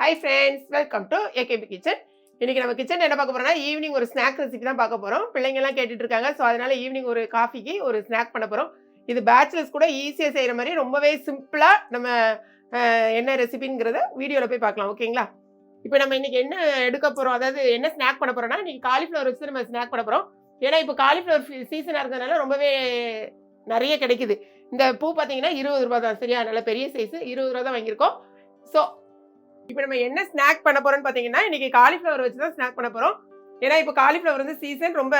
Hi friends welcome to AKP kitchen இன்றைக்கி நம்ம kitchen என்ன பார்க்க போகிறோம்னா ஈவினிங் ஒரு ஸ்நாக் ரெசிபி தான் பார்க்க போகிறோம் பிள்ளைங்கள்லாம் கேட்டுட்டு இருக்காங்க ஸோ அதனால் ஈவினிங் ஒரு காஃபிக்கு ஒரு ஸ்நாக் பண்ண போகிறோம் இது பேச்சுலர்ஸ் கூட ஈஸியாக செய்கிற மாதிரி ரொம்பவே சிம்பிளாக நம்ம என்ன ரெசிபிங்கிறத வீடியோவில் போய் பார்க்கலாம் ஓகேங்களா இப்போ நம்ம இன்றைக்கி என்ன எடுக்க போகிறோம் அதாவது என்ன ஸ்நாக் பண்ண போகிறோம்னா இன்றைக்கி காலிஃப்ளவர் வச்சு நம்ம ஸ்நாக் பண்ண போகிறோம் ஏன்னா இப்போ காலிஃப்ளவர் சீசனாக இருக்கிறதுனால ரொம்பவே நிறைய கிடைக்குது. இந்த பூ பார்த்தீங்கன்னா இருபது ரூபா தான் சரியா? நல்ல பெரிய சைஸ் இருபது ரூபா தான் வாங்கியிருக்கோம். ஸோ இப்போ நம்ம என்ன ஸ்நாக் பண்ண போறோம்னு பார்த்தீங்கன்னா இன்னைக்கு காலிஃப்ளவர் வச்சு தான் ஸ்நாக் பண்ண போறோம். ஏன்னா இப்போ காலிஃப்ளவர் வந்து சீசன் ரொம்ப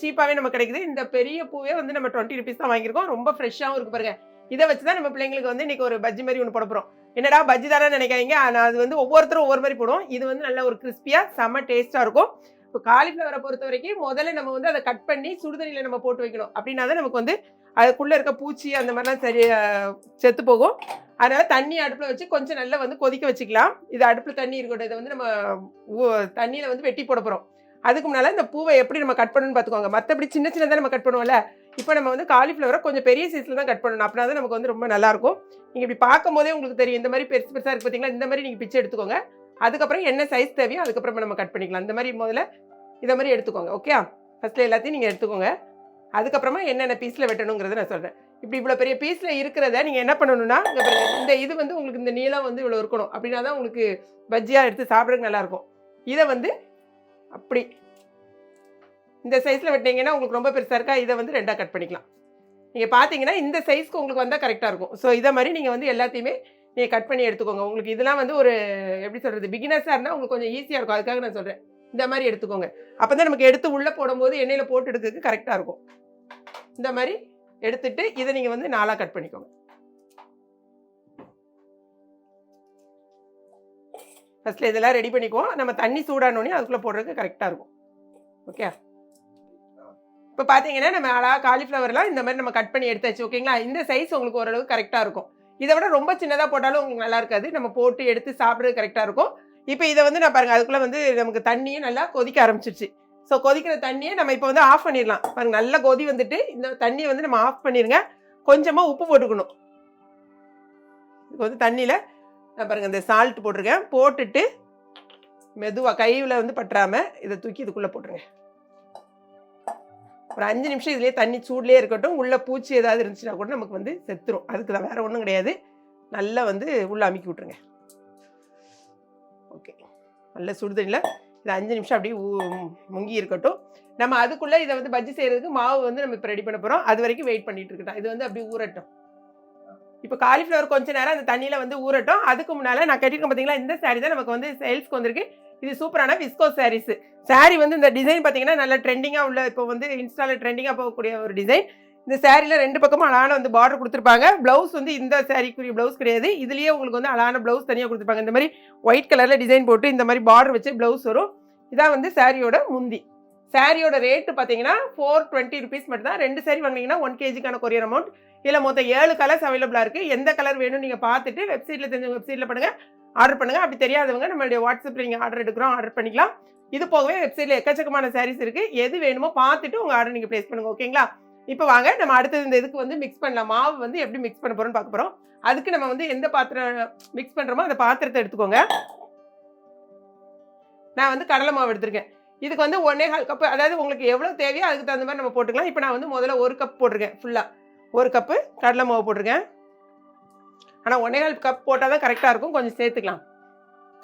சீப்பாகவே நம்ம கிடைக்குது. இந்த பெரிய பூவே வந்து நம்ம டுவெண்ட்டி ருபீஸ் தான் வாங்கியிருக்கோம். ரொம்ப ஃப்ரெஷ்ஷாகவும் இருக்கு பாருங்க. இதை வச்சு தான் நம்ம பிள்ளைங்களுக்கு வந்து இன்னைக்கு ஒரு பஜ்ஜி மாதிரி ஒன்று போட போகிறோம் என்னடா பஜ்ஜி தானே நினைக்காதீங்க. ஆனால் அது வந்து ஒவ்வொருத்தரும் ஒவ்வொரு மாதிரி போடுவோம். இது வந்து நல்ல ஒரு கிறிஸ்பியாக செம்ம டேஸ்ட்டாக இருக்கும். இப்போ காலிஃப்ளவரை பொறுத்த வரைக்கும் முதல்ல நம்ம வந்து அதை கட் பண்ணி சுடுதண்ணியில் நம்ம போட்டு வைக்கணும். அப்படின்னா தான் நமக்கு வந்து அதுக்குள்ளே இருக்க பூச்சி அந்த மாதிரிலாம் சரி செத்து போகும். அதனால தண்ணி அடுப்பில் வச்சு கொஞ்சம் நல்லா வந்து கொதிக்க வச்சுக்கலாம். இது அடுப்பில் தண்ணி இருக்கட்டும். இதை வந்து நம்ம தண்ணியில் வந்து வெட்டி போட போகிறோம் அதுக்கு முன்னால் இந்த பூவை எப்படி நம்ம கட் பண்ணணும்னு பார்த்துக்கோங்க. மற்றபடி சின்ன சின்னதாக நம்ம கட் பண்ணுவோம்ல. இப்போ நம்ம வந்து காலிஃப்ளவரை கொஞ்சம் பெரிய சைஸில் தான் கட் பண்ணணும். அப்படின்னா தான் நமக்கு வந்து ரொம்ப நல்லாயிருக்கும் நீங்கள் இப்படி பார்க்கும் போதே உங்களுக்கு தெரியும். இந்த மாதிரி பெருசு பெருசாக இருக்குது பார்த்தீங்களா இந்த மாதிரி நீங்கள் பிச்சை எடுத்துக்கோங்க. அதுக்கப்புறம் என்ன சைஸ் தேவையோ அதுக்கப்புறம் நம்ம கட் பண்ணிக்கலாம். இந்த மாதிரி முதல்ல இதை மாதிரி எடுத்துக்கோங்க. ஓகே ஃபஸ்ட்டில் எல்லாத்தையும் நீங்கள் எடுத்துக்கோங்க. அதுக்கப்புறமா என்னென்ன பீஸில் வெட்டணுங்கிறத நான் சொல்கிறேன் இப்படி இவ்வளோ பெரிய பீஸில் இருக்கிறத நீங்கள் என்ன பண்ணணும்னா இங்க இந்த இது வந்து உங்களுக்கு இந்த நீளம் வந்து இவ்வளோ இருக்கணும். அப்படின்னா தான் உங்களுக்கு பஜ்ஜியாக எடுத்து சாப்பிட்றதுக்கு நல்லாயிருக்கும் இதை வந்து அப்படி இந்த சைஸில் வெட்டினீங்கன்னா உங்களுக்கு ரொம்ப பெருசாக இருக்கா? இதை வந்து ரெண்டாக கட் பண்ணிக்கலாம். நீங்கள் பார்த்தீங்கன்னா இந்த சைஸ்க்கு உங்களுக்கு வந்தால் கரெக்டாக இருக்கும். ஸோ இதை மாதிரி நீங்கள் வந்து எல்லாத்தையுமே நீங்கள் கட் பண்ணி எடுத்துக்கோங்க. உங்களுக்கு இதெல்லாம் வந்து ஒரு எப்படி சொல்கிறது பிகினர்ஸாக இருந்தால் உங்களுக்கு கொஞ்சம் ஈஸியாக இருக்கும். அதுக்காக நான் சொல்கிறேன் இந்த மாதிரி எடுத்துக்கோங்க. அப்போ தான் நமக்கு எடுத்து உள்ளே போடும்போது எண்ணெயில் போட்டு எடுக்கிறதுக்கு கரெக்டாக இருக்கும். இந்த மாதிரி எடுத்துட்டு இதை நீங்கள் வந்து நாலாக கட் பண்ணிக்கோங்க. ஃபஸ்ட்டில் இதெல்லாம் ரெடி பண்ணிக்குவோம். நம்ம தண்ணி சூடானோடனே அதுக்குள்ளே போடுறதுக்கு கரெக்டாக இருக்கும். ஓகே இப்போ பார்த்தீங்கன்னா நம்ம அழகாக காலிஃப்ளவர்லாம் இந்த மாதிரி நம்ம கட் பண்ணி எடுத்தாச்சு ஓகேங்களா இந்த சைஸ் உங்களுக்கு ஓரளவுக்கு கரெக்டாக இருக்கும். இதை விட ரொம்ப சின்னதாக போட்டாலும் உங்களுக்கு நல்லா இருக்காது. நம்ம போட்டு எடுத்து சாப்பிட்றது கரெக்டாக இருக்கும். இப்போ இதை வந்து நான் பாருங்கள் அதுக்குள்ளே வந்து நமக்கு தண்ணியும் நல்லா கொதிக்க ஆரம்பிச்சிருச்சு. ஸோ கொதிக்கிற தண்ணியை நம்ம இப்போ வந்து ஆஃப் பண்ணிடலாம். பாருங்க நல்ல கொதி வந்துட்டு இந்த தண்ணியை வந்து நம்ம ஆஃப் பண்ணிடுங்க. கொஞ்சமாக உப்பு போட்டுக்கணும். இப்போ வந்து தண்ணியில் நான் பாருங்கள் இந்த சால்ட் போட்டிருக்கேன். போட்டுட்டு மெதுவாக கையில் வந்து பற்றாமல் இதை தூக்கி இதுக்குள்ளே போட்டுருங்க. ஒரு அஞ்சு நிமிஷம் இதுலேயே தண்ணி சூட்லேயே இருக்கட்டும். உள்ளே பூச்சி ஏதாவது இருந்துச்சுன்னா கூட நமக்கு வந்து செத்துரும். அதுக்கு தான் வேறு ஒன்றும் கிடையாது. நல்லா வந்து உள்ளே அமுக்கி விட்ருங்க ஓகே நல்ல சுடுதண்ணியில் இது அஞ்சு நிமிஷம் அப்படியே ஊ- முங்கி இருக்கட்டும். நம்ம அதுக்குள்ளே இதை வந்து பஜ்ஜி செய்கிறதுக்கு மாவு வந்து நம்ம இப்போ ரெடி பண்ண போகிறோம் அது வரைக்கும் வெயிட் பண்ணிட்டு இருக்கட்டும். இது வந்து அப்படியே ஊறட்டும். இப்போ காலிஃப்ளவர் கொஞ்ச நேரம் அந்த தண்ணியில் வந்து ஊறட்டும். அதுக்கு முன்னால் நான் கட்டியிருக்கேன் பார்த்தீங்களா இந்த saree தான் நமக்கு வந்து சேல்ஸ்க்கு வந்திருக்கு. இது சூப்பரான விஸ்கோ சாரீஸ் saree வந்து இந்த டிசைன் பார்த்தீங்கன்னா நல்ல ட்ரெண்டிங்காக உள்ள இப்போ வந்து இன்ஸ்டாவில் ட்ரெண்டிங்காக போகக்கூடிய ஒரு டிசைன் இந்த சேரீல ரெண்டு பக்கமும் அழகான வந்து பார்டர் கொடுத்துருப்பாங்க. ப்ளவுஸ் வந்து இந்த சேரீக்குரிய ப்ளவுஸ் கிடையாது. இதுலேயே உங்களுக்கு வந்து அழகான ப்ளவுஸ் தனியாக கொடுத்துருப்பாங்க. இந்த மாதிரி ஒயிட் கலரில் டிசைன் போட்டு இந்த மாதிரி பார்டர் வச்சு ப்ளவுஸ் வரும். இதான் வந்து சாரியோட முந்தி. சாரியோட ரேட்டு பார்த்தீங்கன்னா ஃபோர் டுவெண்ட்டி ருபீஸ் மட்டும் தான் ரெண்டு சாரி வாங்கினீங்கன்னா ஒன் கேஜிக்கான கொரியர் அமௌண்ட் இதில் மொத்தம் ஏழு கலர்ஸ் அவைலபிளாக இருக்குது எந்த கலர் வேணும்னு நீங்கள் பார்த்துட்டு வெப்சைட்டில் தெரிஞ்ச வெப்சைட்டில் பண்ணுங்கள் ஆர்டர் பண்ணுங்கள் அப்படி தெரியாதவங்க நம்மளுடைய வாட்ஸ்அப்பில் நீங்கள் ஆர்டர் எடுக்கிறோம் ஆர்டர் பண்ணிக்கலாம். இது போகவே வெப்சைட்டில் எக்கச்சக்கமான சாரீஸ் இருக்குது எது வேணுமோ பார்த்துட்டு உங்கள் ஆர்டர் நீங்கள் ப்ளேஸ் பண்ணுங்கள் ஓகேங்களா இப்போ வாங்க நம்ம அடுத்தது இந்த இதுக்கு வந்து மிக்ஸ் பண்ணலாம். மாவு வந்து எப்படி மிக்ஸ் பண்ண போகிறோம்னு பார்க்க போகிறோம் அதுக்கு நம்ம வந்து எந்த பாத்திரம் மிக்ஸ் பண்ணுறோமோ அந்த பாத்திரத்தை எடுத்துக்கோங்க. நான் வந்து கடலை மாவு எடுத்திருக்கேன். இதுக்கு வந்து ஒன்னே கால் கப்பு அதாவது உங்களுக்கு எவ்வளோ தேவையோ அதுக்கு தகுந்த மாதிரி நம்ம போட்டுக்கலாம். இப்போ நான் வந்து முதல்ல ஒரு கப் போட்டிருக்கேன் ஃபுல்லாக ஒரு கப்பு கடலை மாவு போட்டிருக்கேன். ஆனால் ஒன்னே கால் கப் போட்டால் தான் கரெக்டாக இருக்கும். கொஞ்சம் சேர்த்துக்கலாம்.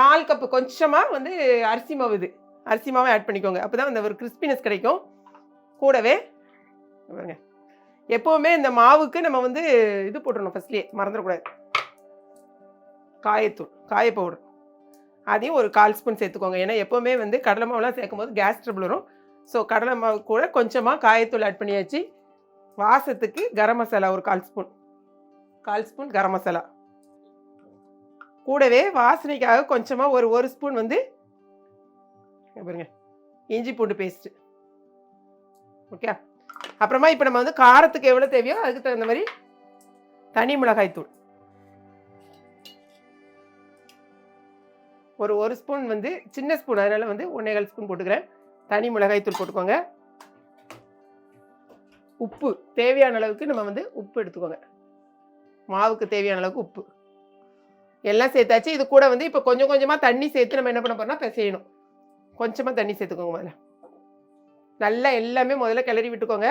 கால் கப்பு கொஞ்சமாக வந்து அரிசி மாவு இது. அரிசி மாவை ஆட் பண்ணிக்கோங்க. அப்போ தான் அந்த ஒரு கிறிஸ்பினஸ் கிடைக்கும். கூடவே பாருங்க. எப்போவுமே இந்த மாவுக்கு நம்ம வந்து இது போட்டுடணும் ஃபஸ்ட்லேயே மறந்துடக்கூடாது. காயத்தூள் காய பவுடர் அதையும் ஒரு கால் ஸ்பூன் சேர்த்துக்கோங்க. ஏன்னா எப்போவுமே வந்து கடலை மாவுலாம் சேர்க்கும் போது கேஸ் ட்ரபிள் வரும். ஸோ கடலை மாவு கூட கொஞ்சமாக காயத்தூள் ஆட் பண்ணியாச்சு. வாசத்துக்கு கரம் மசாலா ஒரு கால் ஸ்பூன் கால் ஸ்பூன் கரம் மசாலா. கூடவே வாசனைக்காக கொஞ்சமாக ஒரு ஒரு ஸ்பூன் வந்து பாருங்க. இஞ்சி பூண்டு பேஸ்ட்டு ஓகே அப்புறமா இப்போ நம்ம வந்து காரத்துக்கு எவ்வளோ தேவையோ அதுக்கு தகுந்த மாதிரி தனி மிளகாய் தூள் ஒரு ஒரு ஸ்பூன் வந்து சின்ன ஸ்பூன் அதனால் வந்து ஒன்றேகால் ஸ்பூன் போட்டுக்கிறேன். தனி மிளகாய் தூள் போட்டுக்கோங்க. உப்பு தேவையான அளவுக்கு நம்ம வந்து உப்பு எடுத்துக்கோங்க. மாவுக்கு தேவையான அளவுக்கு உப்பு. எல்லாம் சேர்த்தாச்சு. இது கூட வந்து இப்போ கொஞ்சம் கொஞ்சமாக தண்ணி சேர்த்து நம்ம என்ன பண்ண போகிறோம்னா பிசையணும். கொஞ்சமாக தண்ணி சேர்த்துக்கோங்க முதல்ல. நல்லா எல்லாமே முதல்ல கிளறி விட்டுக்கோங்க.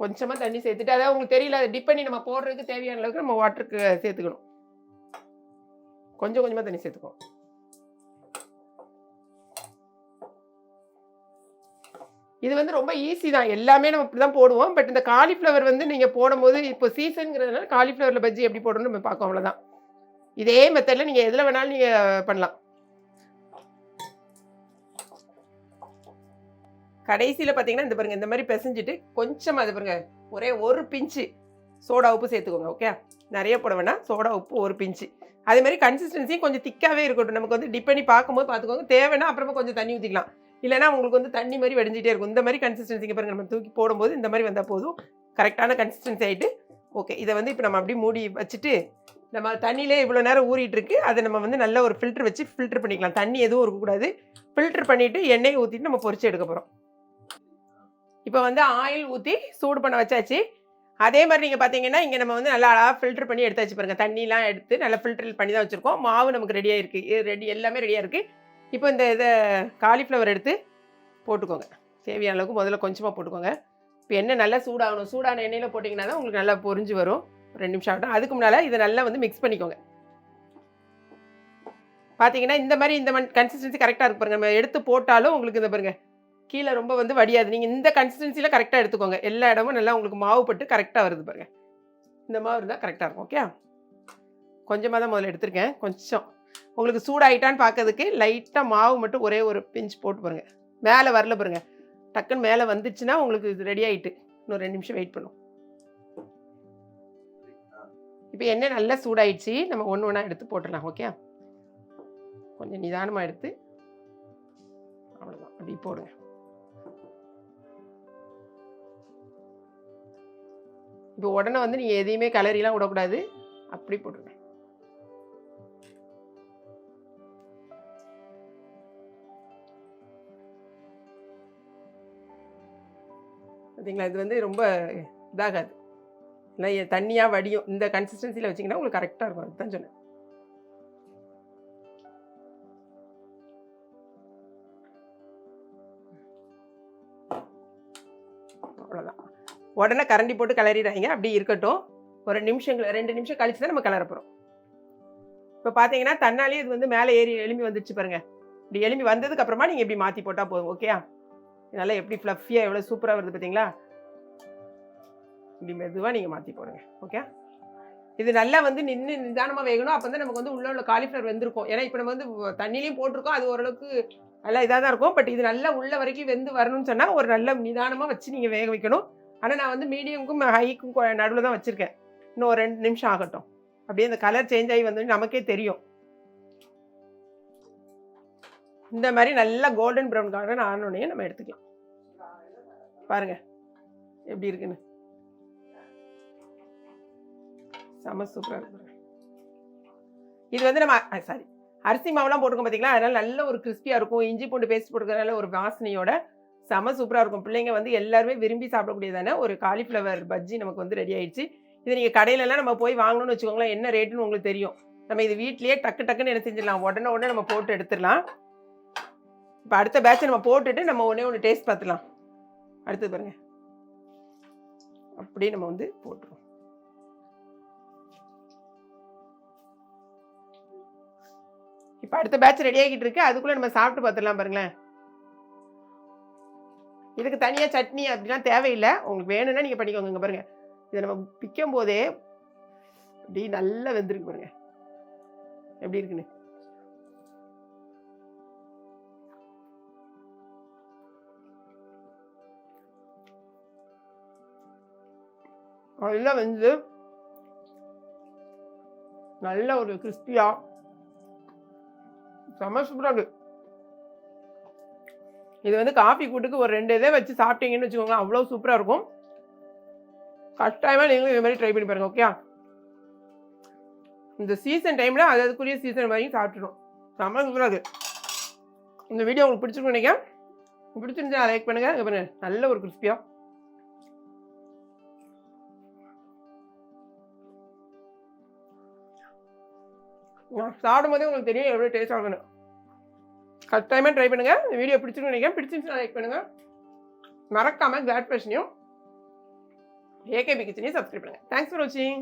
கொஞ்சமாக தண்ணி சேர்த்துட்டு அதாவது உங்களுக்கு தெரியல அதை டிப் பண்ணி நம்ம போடுறதுக்கு தேவையான அளவுக்கு நம்ம வாட்டருக்கு சேர்த்துக்கணும். கொஞ்சம் கொஞ்சமாக தண்ணி சேர்த்துக்கோ. இது வந்து ரொம்ப ஈஸி தான். எல்லாமே நம்ம இப்படி தான் போடுவோம். பட் இந்த காலிஃப்ளவர் வந்து நீங்கள் போடும்போது இப்போ சீசனுங்கிறதுனால காலிஃப்ளவரில் பஜ்ஜி எப்படி போடணும்னு நம்ம பார்க்கோம் அவ்வளோதான் இதே மெத்தடில் நீங்கள் எதில் வேணாலும் நீங்கள் பண்ணலாம். கடைசியில் பார்த்தீங்கன்னா இந்த பாருங்க இந்த மாதிரி பிசைஞ்சிட்டு கொஞ்சம் அது பாருங்க ஒரே ஒரு பிஞ்சு சோடா உப்பு சேர்த்துக்கோங்க ஓகே நிறைய போட வேணாம். சோடா உப்பு ஒரு பிஞ்சு. அதே மாதிரி கன்சிஸ்டன்சியும் கொஞ்சம் திக்காகவே இருக்கட்டும். நமக்கு வந்து டிப் பண்ணி பார்க்கும்போது பார்த்துக்கோங்க தேவைன்னா அப்புறமா கொஞ்சம் தண்ணி ஊற்றிக்கலாம் இல்லைன்னா உங்களுக்கு வந்து தண்ணி மாதிரி வடிஞ்சிட்டே இருக்கும். இந்த மாதிரி கன்சிஸ்டன்சிக்கு பாருங்க நம்ம தூக்கி போடும்போது இந்த மாதிரி வந்தால் போதும். கரெக்டான கன்சிஸ்டன்சி ஆகிட்டு ஓகே இதை வந்து இப்போ நம்ம அப்படியே மூடி வச்சுட்டு நம்ம தண்ணியிலே இவ்வளோ நேரம் ஊறிட்டு இருக்கு அதை நம்ம வந்து நல்ல ஒரு ஃபில்டர் வச்சு ஃபில்டர் பண்ணிக்கலாம். தண்ணி எதுவும் இருக்கக்கூடாது. ஃபில்டர் பண்ணிவிட்டு எண்ணெயை ஊற்றிட்டு நம்ம பொறிச்சு எடுக்க போகிறோம் இப்போ வந்து ஆயில் ஊற்றி சூடு பண்ண வச்சாச்சு. அதே மாதிரி நீங்கள் பார்த்தீங்கன்னா இங்கே நம்ம வந்து நல்லா அழகாக ஃபில்டர் பண்ணி எடுத்தாச்சு பாருங்கள் தண்ணிலாம் எடுத்து நல்லா ஃபில்டர் பண்ணி தான் வச்சுருக்கோம். மாவு நமக்கு ரெடியாக இருக்குது ரெடி எல்லாமே ரெடியாக இருக்குது இப்போ இந்த இதை காலிஃப்ளவர் எடுத்து போட்டுக்கோங்க. தேவையான அளவுக்கு முதல்ல கொஞ்சமாக போட்டுக்கோங்க. இப்போ எண்ணெய் நல்லா சூடாகணும். சூடான எண்ணெயில் போட்டிங்கன்னா தான் உங்களுக்கு நல்லா பொரிஞ்சு வரும். ரெண்டு நிமிஷம் ஆகட்டும். அதுக்கு முன்னால் இதை நல்லா வந்து மிக்ஸ் பண்ணிக்கோங்க. பார்த்தீங்கன்னா இந்த மாதிரி இந்த கன்சிஸ்டன்சி கரெக்டாக இருக்கு பாருங்க. நம்ம எடுத்து போட்டாலும் உங்களுக்கு இந்த பாருங்கள் கீழே ரொம்ப வந்து வடியாது. நீங்கள் இந்த கன்சிஸ்டன்சியில் கரெக்டாக எடுத்துக்கோங்க. எல்லா இடமும் நல்லா உங்களுக்கு மாவு பட்டு கரெக்டாக வருது பாருங்க. இந்த மாவு இருந்தால் கரெக்டாக இருக்கும் ஓகே கொஞ்சமாக தான் முதல்ல எடுத்திருக்கேன். கொஞ்சம். உங்களுக்கு சூடாயிட்டான்னு பார்க்கறதுக்கு லைட்டாக மாவு மட்டும் ஒரே ஒரு பிஞ்ச் போட்டு பாருங்கள் மேலே வரல பாருங்க. டக்குன்னு மேலே வந்துச்சுன்னா உங்களுக்கு இது ரெடி ஆகிட்டு இன்னும் ரெண்டு நிமிஷம் வெயிட் பண்ணும். இப்போ எண்ணெய் நல்லா சூடாயிடுச்சு. நம்ம ஒன்று ஒன்றா எடுத்து போட்டுடலாம் ஓகே கொஞ்சம் நிதானமாக எடுத்து அவ்வளோதான் அப்படி போடுங்க. இப்போ உடனே வந்து நீங்கள் எதையுமே கலரிலாம் விடக்கூடாது. அப்படி போட்டுருங்க. பார்த்தீங்களா இது வந்து ரொம்ப இதாகாது. இல்லை தண்ணியாக வடியும். இந்த கன்சிஸ்டன்சியில் வச்சிங்கன்னா உங்களுக்கு கரெக்டாக இருக்கும். அதுதான் சொன்னேன். உடனே கரண்டி போட்டு கிளறிடாங்க அப்படி இருக்கட்டும். ஒரு நிமிஷங்கள் ரெண்டு நிமிஷம் கழிச்சு தான் நம்ம கிளற போகிறோம் இப்போ பார்த்தீங்கன்னா தன்னாலே இது வந்து மேலே ஏறி எலும்பி வந்துச்சு பாருங்க. இப்படி எலும்பி வந்ததுக்கு அப்புறமா நீங்கள் இப்படி மாற்றி போட்டால் போதும் ஓகேயா நல்லா எப்படி ஃப்ளஃபியாக எவ்வளோ சூப்பராக வருது பார்த்தீங்களா இப்படி மெதுவாக நீங்கள் மாற்றி போடுங்க ஓகே இது நல்லா வந்து நின்று நிதானமாக வேகணும். அப்போ தான் நமக்கு வந்து உள்ள உள்ள காலிஃப்ளவர் வெந்திருக்கும். ஏன்னா இப்போ நம்ம வந்து தண்ணிலையும் போட்டிருக்கோம். அது ஓரளவுக்கு நல்லா இதாக தான் இருக்கும். பட் இது நல்லா உள்ள வரைக்கும் வெந்து வரணும்னு சொன்னால் ஒரு நல்ல நிதானமாக வச்சு நீங்கள் வேக வைக்கணும். ஆனால் நான் வந்து மீடியமுக்கும் ஹைக்கும் நடுவில் தான் வச்சுருக்கேன். இன்னும் ஒரு ரெண்டு நிமிஷம் ஆகட்டும். அப்படியே இந்த கலர் சேஞ்ச் ஆகி வந்து நமக்கே தெரியும். இந்த மாதிரி நல்லா கோல்டன் ப்ரௌன் கலர் ஆனோடனே நம்ம எடுத்துக்கலாம். பாருங்க. எப்படி இருக்குன்னு. செம சூப்பராக இருக்கு இது வந்து நம்ம சாரி அரிசி மாவுலாம் போட்டுருக்கோம் பார்த்தீங்களா அதனால் நல்ல ஒரு கிறிஸ்பியாக இருக்கும். இஞ்சி பூண்டு பேஸ்ட் போட்டுக்கிறதுனால ஒரு வாசனையோட செம சூப்பராக இருக்கும். பிள்ளைங்க வந்து எல்லாருமே விரும்பி சாப்பிடக்கூடியதான ஒரு காலிஃப்ளவர் பஜ்ஜி நமக்கு வந்து ரெடி ஆயிடுச்சு. இது நீங்கள் கடையிலலாம் நம்ம போய் வாங்கணும்னு வச்சுக்கோங்களேன் என்ன ரேட்டுன்னு உங்களுக்கு தெரியும். நம்ம இது வீட்லேயே டக்கு டக்குன்னு என்ன செஞ்சிடலாம். உடனே உடனே நம்ம போட்டு எடுத்துடலாம். இப்போ அடுத்த பேட்சை நம்ம போட்டுட்டு நம்ம ஒன்றே ஒன்று டேஸ்ட் பார்த்துலாம் அடுத்தது பாருங்க. அப்படியே நம்ம வந்து போட்டுருவோம். இப்போ அடுத்த பேட்ச் ரெடி ஆகிட்டு இருக்கு. அதுக்குள்ளே நம்ம சாப்பிட்டு பார்த்துடலாம் பாருங்களேன். இதுக்கு தனியாக சட்னி அப்படிலாம் தேவையில்லை. உங்களுக்கு வேணும்னா நீங்கள் பண்ணிக்கோங்க இங்க பாருங்க. இதை நம்ம பிக்கும் போதே அப்படி நல்லா வெந்திருக்கு பாருங்க. எப்படி இருக்குன்னு? நல்லா வந்து நல்ல ஒரு கிறிஸ்பியா செம சூப்பராக இருக்குது இது வந்து காஃபி கூட்டுக்கு ஒரு ரெண்டு இதை வச்சு சாப்பிட்டீங்கன்னு வச்சுக்கோங்களேன் அவ்வளோ சூப்பராக இருக்கும். கட்டாயமாக நீங்களும் இது மாதிரி ட்ரை பண்ணி பாருங்க ஓகே இந்த சீசன் டைமில் அது அதுக்குரிய சீசன் மாதிரி சாப்பிட்ருவோம் செம்ம சூப்பராக அது இந்த வீடியோ உங்களுக்கு பிடிச்சிருக்கும் நினைக்கிறேன். பிடிச்சிருந்தா லைக் பண்ணுங்கள் இங்க பாருங்கள் நல்ல ஒரு கிறிஸ்பியாக சாப்பிடும் போதே உங்களுக்கு தெரியும் எவ்வளோ டேஸ்ட் ஆகணும் கட்டாயமாக ட்ரை பண்ணுங்கள் வீடியோ பிடிச்சிருக்குன்னு நினைக்கிறேன். பிடிச்சிருந்துச்சுன்னா லைக் பண்ணுங்கள் மறக்காமல் கிளாட் பேஷனையும் ஏகேபி கிச்சனையும் சப்ஸ்கிரைப் பண்ணுங்கள் தேங்க்ஸ் ஃபார் வாட்சிங்